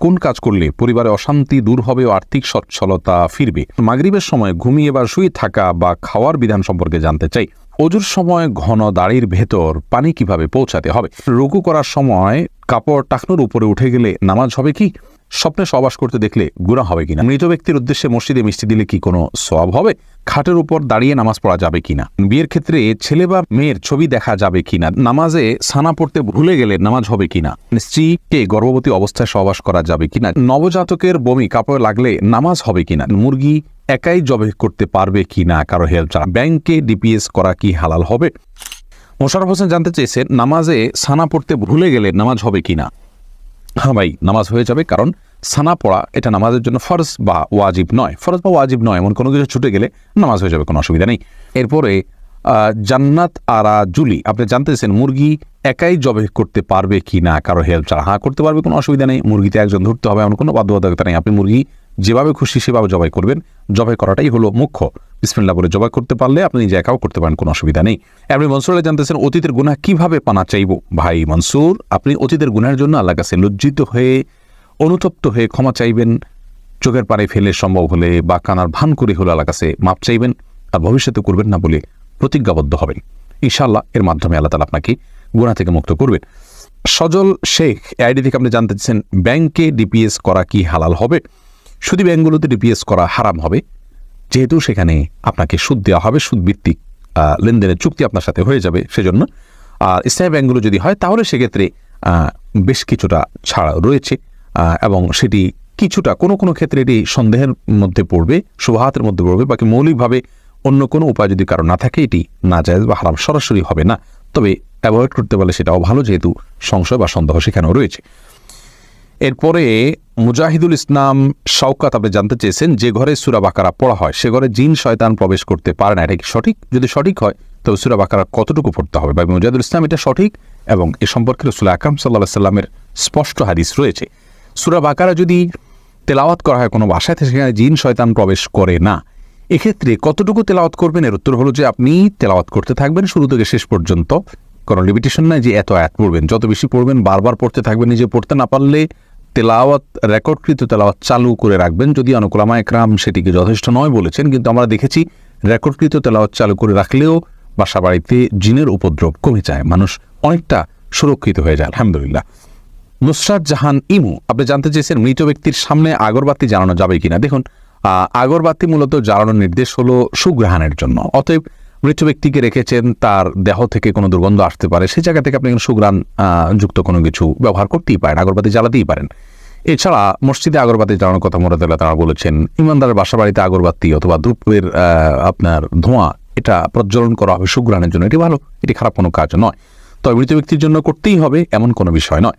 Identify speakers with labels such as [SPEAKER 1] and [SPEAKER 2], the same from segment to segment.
[SPEAKER 1] কোন কাজ করলে পরিবারে অশান্তি দূর হবে ও আর্থিক সচ্ছলতা ফিরবে? মাগরীবের সময় ঘুমিয়ে বা শুয়ে থাকা বা খাওয়ার বিধান সম্পর্কে জানতে চাই। অজুর সময় ঘন দাড়ির ভেতর পানি কীভাবে পৌঁছাতে হবে? রুকু করার সময় কাপড় টাকনোর উপরে উঠে গেলে নামাজ হবে কি? স্বপ্নে সবাস করতে দেখলে গুণা হবে কিনা? মৃত ব্যক্তির উদ্দেশ্যে মসজিদে মিষ্টি দিলে কি কোনো সওয়াব হবে? খাটের উপর দাঁড়িয়ে নামাজ পড়া যাবে কিনা? বিয়ের ক্ষেত্রে ছেলে বা মেয়ের ছবি দেখা যাবে কিনা? নামাজে সানা পড়তে ভুলে গেলে নামাজ হবে কিনা? স্ত্রীকে গর্ভবতী অবস্থায় সহবাস করা যাবে কিনা? নবজাতকের বমি কাপড়ে লাগলে নামাজ হবে কিনা? মুরগি একাই জবে করতে পারবে কিনা? কারও হেল্প ছাড়া ব্যাংকে ডিপিএস করা কি হালাল হবে? মোশারফ হোসেন জানতে চেয়েছেন, নামাজে সানা পড়তে ভুলে গেলে নামাজ হবে কিনা? হ্যাঁ ভাই, নামাজ হয়ে যাবে কারণ সানা পড়া এটা নামাজের জন্য ফরজ বা ওয়াজিব নয়। ফরজ বা ওয়াজিব নয়, এমন কোনো কিছু ছুটে গেলে নামাজ হয়ে যাবে, কোনো অসুবিধা নেই। এরপরে জান্নাত আরা জুলি, আপনি জানতেছেন মুরগি একাই জবে করতে পারবে কি না, কারও হেল্প ছাড়া। হ্যাঁ করতে পারবে, কোনো অসুবিধা নেই। মুরগিতে একজন ধরতে হবে, এমন কোনো বাধ্যবাধকতা নেই। আপনি মুরগি যেভাবে খুশি সেভাবে জবাই করবেন। জবাই করাটাই হলো মুখ্য। বিসমিল্লা বলে জবাই করতে পারলে আপনি নিজে একাও করতে পারেন, কোনো অসুবিধা নেই। আপনি মনসুর জানতেছেন, অতীতের গুনাহ কীভাবে পানা চাইব? ভাই মনসুর, আপনি অতীতের গুনাহের জন্য আল্লাহ কাছে লজ্জিত হয়ে অনুতপ্ত হয়ে ক্ষমা চাইবেন, চোখের পাড়ে ফেলে সম্ভব হলে বা কানার ভান করে হলে আল্লাহ কাছে মাপ চাইবেন, আর ভবিষ্যতে করবেন না বলে প্রতিজ্ঞাবদ্ধ হবেন। ইনশাল্লাহ এর মাধ্যমে আল্লাহ তালা আপনাকে গুণা থেকে মুক্ত করবেন। সজল শেখ আইডি থেকে আপনি জানতে চাচ্ছেন, ব্যাংকে ডিপিএস করা কি হালাল হবে? শুধু ব্যাংকগুলোতে ডিপিএস করা হারাম হবে, যেহেতু সেখানে আপনাকে সুদ দেওয়া হবে সুদ ভিত্তিক লেনদেনের চুক্তি আপনার সাথে হয়ে যাবে সেজন্য। আর ইসলামী ব্যাংকগুলো যদি হয়, তাহলে সেক্ষেত্রে বেশ কিছুটা ছাড় রয়েছে। এবং সেটি কিছুটা, কোনো কোনো ক্ষেত্রে এটি সন্দেহের মধ্যে পড়বে, শুভাহাতের মধ্যে পড়বে, বাকি মৌলিকভাবে অন্য কোনো উপায় যদি কারও না থাকে, এটি না যায় বা হারাম সরাসরি হবে না। তবে অ্যাভয়েড করতে পারলে সেটাও ভালো, যেহেতু সংশয় বা সন্দেহ সেখানেও রয়েছে। এরপরে মুজাহিদুল ইসলাম শওকাত, আপনি জানতে চেয়েছেন, যে ঘরে সুরা বাকারা পড়া হয়, সে ঘরে জিন, শয়তান প্রবেশ করতে পারে না, এটা কি সঠিক? যদি সঠিক হয় তবে সুরা বাকারা কতটুকু পড়তে হবে? বা মুজাহিদুল ইসলাম এটা সঠিক? এবং এ সম্পর্কে রসুল আকরাম সাল্লাহ সাল্লামের স্পষ্ট হাদিস রয়েছে। সুরা বাকারা যদি তেলাওয়াত করা হয়, কোনো বাসায় সেখানে জিন শয়তান প্রবেশ করে না। এক্ষেত্রে কতটুকু তেলাওয়াত করবেন? এর উত্তর হলো যে আপনি তেলাওয়াত করতে থাকবেন শুরু থেকে শেষ পর্যন্ত। কোনো লিমিটেশন নাই যে এত আয়াত পড়বেন। যত বেশি পড়বেন, বারবার পড়তে থাকবেন, নিজে পড়তে না পারলে তেলাওয়াত রেকর্ডকৃত তেলাওয়াত চালু করে রাখবেন। যদি অনুকুলামা একরাম সেটিকে যথেষ্ট নয় বলেছেন, কিন্তু আমরা দেখেছি রেকর্ডকৃত তেলাওয়াত চালু করে রাখলেও বাসা বাড়িতে জিনের উপদ্রব কমে যায়। মানুষ অনেকটা সুরক্ষিত হয়ে যায়। আলহামদুলিল্লাহ। নুসরাত জাহান ইমু, আপনি জানতে চেয়েছেন মৃত ব্যক্তির সামনে আগরবাতি জ্বালানো যাবে কিনা। দেখুন আগরবাতি মূলত জ্বালানোর নির্দেশ হলো সুগ্রহণের জন্য। অতএব মৃত ব্যক্তিকে রেখেছেন, তার দেহ থেকে কোনো দুর্গন্ধ আসতে পারে সেই জায়গা থেকে আপনি সুগ্রাণ যুক্ত কোনো কিছু ব্যবহার করতেই পারেন, আগরবাতি জ্বালাতেই পারেন। এছাড়া মসজিদে আগরবাতি জ্বালানোর কথা মোরাদাল্লাহ তারা বলেছেন, ইমানদারের বাসা বাড়িতে আগরবাতি অথবা ধূপের আপনার ধোঁয়া, এটা প্রজ্বলন করা হবে সুগ্রাণের জন্য। এটি ভালো, এটি খারাপ কোনো কাজ নয়। তবে মৃত ব্যক্তির জন্য করতেই হবে, এমন কোনো বিষয় নয়।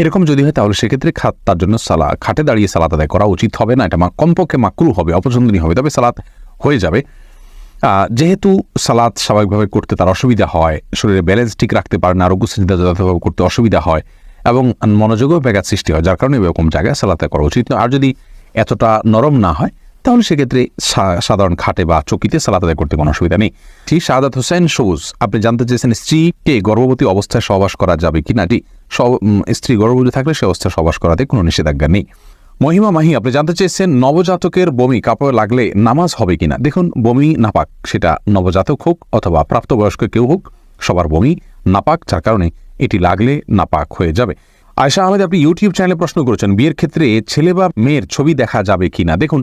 [SPEAKER 1] এরকম যদি হয় তাহলে সেক্ষেত্রে খাত, তার জন্য সালা, খাটে দাঁড়িয়ে সালাত আদায় করা উচিত হবে না, এটা কমপক্ষে মাকরু হবে, অপছন্দনীয় হবে, তবে সালাত হয়ে যাবে। যেহেতু সালাদ স্বাভাবিকভাবে করতে তার অসুবিধা হয়, শরীরে ব্যালেন্স ঠিক রাখতে পারে না আরোগ্য চিন্তা যথাযথভাবে করতে অসুবিধা হয়, এবং মনোযোগেও ব্যাঘাত সৃষ্টি হয়, যার কারণে এরকম জায়গায় সালাতে করা উচিত আর যদি এতটা নরম না হয় তাহলে সেক্ষেত্রে সাধারণ খাটে বা চকিতে সালাত আদায় করতে কোনো অসুবিধা নেই। ঠিক শাহাদাত হোসেন, সবুজ। আপনি জানতে চেয়েছেন স্ত্রীকে গর্ভবতী অবস্থায় সহবাস করা যাবে কি না স্ত্রী গর্ভবতী থাকলে সে অবস্থায় সহবাস করাতে কোনো নিষেধাজ্ঞা নেই। মহিমা মাহি, আপনি জানতে চেয়েছেন নবজাতকের বমি কাপড়ে লাগলে নামাজ হবে কিনা? দেখুন, বমি নাপাক, সেটা নবজাতক হোক অথবা প্রাপ্তবয়স্ক কেউ হোক, সবার বমি নাপাক, যার কারণে এটি লাগলে নাপাক হয়ে যাবে। আয়সা আহমেদ, আপনি ইউটিউব চ্যানেলে প্রশ্ন করেছেন, বিয়ের ক্ষেত্রে ছেলে বা মেয়ের ছবি দেখা যাবে কিনা? দেখুন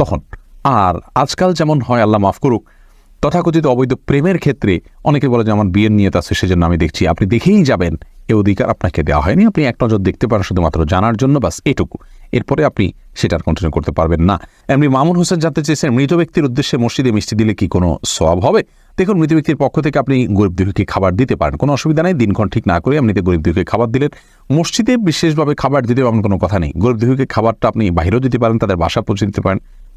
[SPEAKER 1] তখন। আর আজকাল যেমন হয়, আল্লাহ মাফ করুক, তথাকথিত অবৈধ প্রেমের ক্ষেত্রে অনেকে বলে যে, আমার বিয়ের নিয়ত আছে, সেজন্য আমি দেখছি আপনি দেখেই যাবেন। এ অধিকার আপনাকে দেওয়া হয়নি। আপনি এক নজর দেখতে পারেন, শুধুমাত্র জানার জন্য বাস এটুকু। এরপরে আপনি সেটার কন্টিনিউ করতে পারবেন না। এমনি মামুন হোসেন জানতে চেয়েছেন, মৃত ব্যক্তির উদ্দেশ্যে মসজিদে মিষ্টি দিলে কি কোনো সব হবে? দেখুন, মৃত ব্যক্তির পক্ষ থেকে আপনি গরিব দুঃখীকে খাবার দিতে পারেন। কোনো অসুবিধা নেই, দিনক্ষণ ঠিক না করে এমনিতে গরিব দুঃখীকে খাবার দিলেন। মসজিদে বিশেষভাবে খাবার দিতে এমন কোনো কথা নেই। গরিব দুঃখীকে খাবারটা আপনি বাইরেও দিতে পারেন, তাদের বাসা পৌঁছে দিতে পারেন।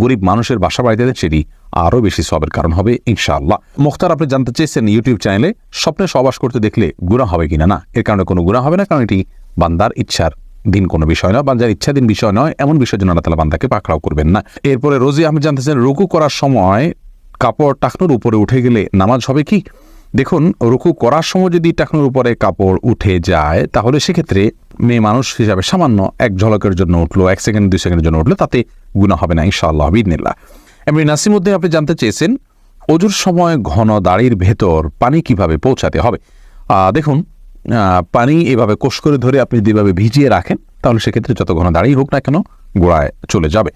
[SPEAKER 1] গরিব মানুষের বাসা বাড়িতে দেন সেটি আরও বেশি সবের কারণ হবে, ইনশাআল্লাহ। মুখতার, আপনি জানতে চেয়েছেন ইউটিউব চ্যানেলে স্বপ্নে সবাস করতে দেখলে গুণা হবে কিনা? না, এর কারণে কোনো গুণা হবে না, কারণ এটি বান্দার ইচ্ছার দিন, কোনো বিষয় নয়। বান্দার ইচ্ছাধীন বিষয় নয়, এমন বিষয় জন্য আল্লাহ তালা বান্দাকে পাকড়াও করবেন না। এরপরে রোজি, আপনি জানতে চান রুকু করার সময় কাপড় টাকনোর উপরে উঠে গেলে নামাজ হবে কি? দেখুন, রুকু করার সময় যদি টাকনোর উপরে কাপড় উঠে যায়, তাহলে সেক্ষেত্রে মেয়ে মানুষ হিসাবে সামান্য এক ঝলকের জন্য উঠল, এক সেকেন্ড, দুই সেকেন্ডের জন্য উঠল, তাতে গুণা হবে না, ইনশাআল্লাহ বিদিনিল্লাহ এমনি নাসিমুদ্দিন, আপনি জানতে চেয়েছেন, অজুর সময় ঘন দাড়ির ভেতর পানি কীভাবে পৌঁছাতে হবে? দেখুন পানি এভাবে কোষ করে ধরে আপনি যদি এভাবে ভিজিয়ে রাখেন, তাহলে সেক্ষেত্রে যত ঘন দাঁড়িয়ে হোক না কেন, গোড়ায় চলে যাবে।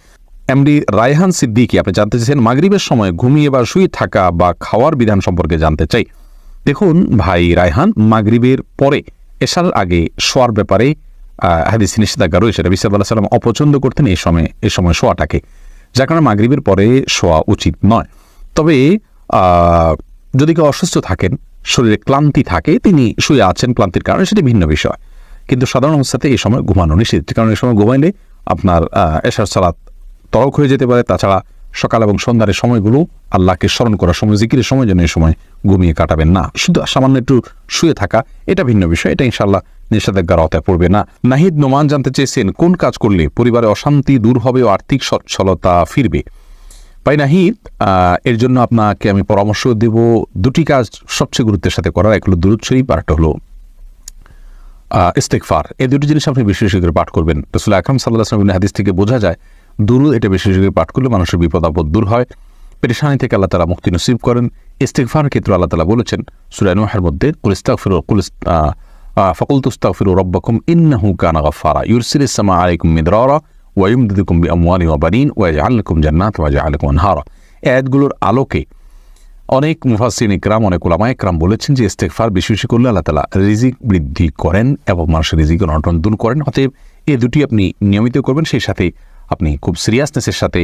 [SPEAKER 1] এমডি রায়হান সিদ্দিকি, আপনি জানতে চাইছেন মাগরিবের সময় ঘুমিয়ে বা শুয়ে থাকা বা খাওয়ার বিধান সম্পর্কে জানতে চাই। দেখুন, ভাই রায়হান মাগরিবের পরে এশার আগে শোয়ার ব্যাপারে হাদিস নিষেধাজ্ঞা রয়েছে। রবি সাল্লাহ সাল্লাম অপছন্দ করতেন এই সময় এই সময় শোয়াটাকে। যার কারণে মাগরিবের পরে শোয়া উচিত নয়। তবে যদি কেউ অসুস্থ থাকেন, শরীরে ক্লান্তি থাকে, তিনি শুয়ে আছেন, ক্লান্তির কারণে সেটি ভিন্ন বিষয়। কিন্তু সাধারণ অবস্থাতে এই সময় ঘুমানো নিষেধ। কারণ এই সময় ঘুমাইলে আপনার এশার সালাত তরক হয়ে যেতে পারে। তাছাড়া সকাল এবং সন্ধ্যার সময়গুলো আল্লাহকে স্মরণ করার সময়, জিকিরের সময় যেন এই সময় ঘুমিয়ে কাটাবেন না। শুধু সামান্য একটু শুয়ে থাকা, এটা ভিন্ন বিষয়। এটা ইনশাল্লাহ নিষেধাজ্ঞার আওতায় পড়বে না। নাহিদ নোমান জানতে চেয়েছেন, কোন কাজ করলে পরিবারে অশান্তি দূর হবে ও আর্থিক সচ্ছলতা ফিরবে? ভাই নাহিদ এর জন্য আপনাকে আমি পরামর্শ দেব। দুটি কাজ সবচেয়ে গুরুত্বের সাথে করার, এক হলো দুরুদ শরীফ আর হলো ইস্তেকফার এই দুটি জিনিস আপনি বেশি বেশি করে পাঠ করবেন। রসুল আকরম সাল্লাহ হাদিস থেকে বোঝা যায়, দুরুদ এটা বেশি বেশি করে পাঠ করলে মানুষের বিপদ আপদ দূর হয়। পেরেশানি থেকে আল্লাহ তালা মুক্তি নসিব করেন। ইস্তেকফার ক্ষেত্রে আল্লাহ তালা বলেছেন সুরানুহের মধ্যে কুলিস্তাকফির কুলিস ফকুল তুস্তাকফির রব্বাকুম, ইন্নাহু কানা গফারা ইউরসিল ইসলামা আলাইকুম মিদরারা ওয়াইমদিকুম বি আমওয়ালি ওয়া বানিন ওয়াজআলাকুম জান্নাত ওয়াজআলাকুম আনহারা। আয়াতগুলোর আলোকে অনেক মুফাসিন ইকরাম, অনেক ওলামা ইকরাম বলেছেন যে ইস্তেকফার বেশি বেশি করলে আল্লাহ তালা রিজিক বৃদ্ধি করেন এবং মানুষের রিজিক অনটন দূর করেন। অতএব এ দুটি আপনি নিয়মিত করবেন, সেই সাথে আপনি খুব সিরিয়াসনেসের সাথে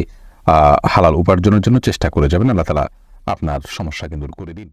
[SPEAKER 1] হালাল উপার্জনের জন্য চেষ্টা করে যাবেন। আল্লাহ তালা আপনার সমস্যাকে দূর করে দিন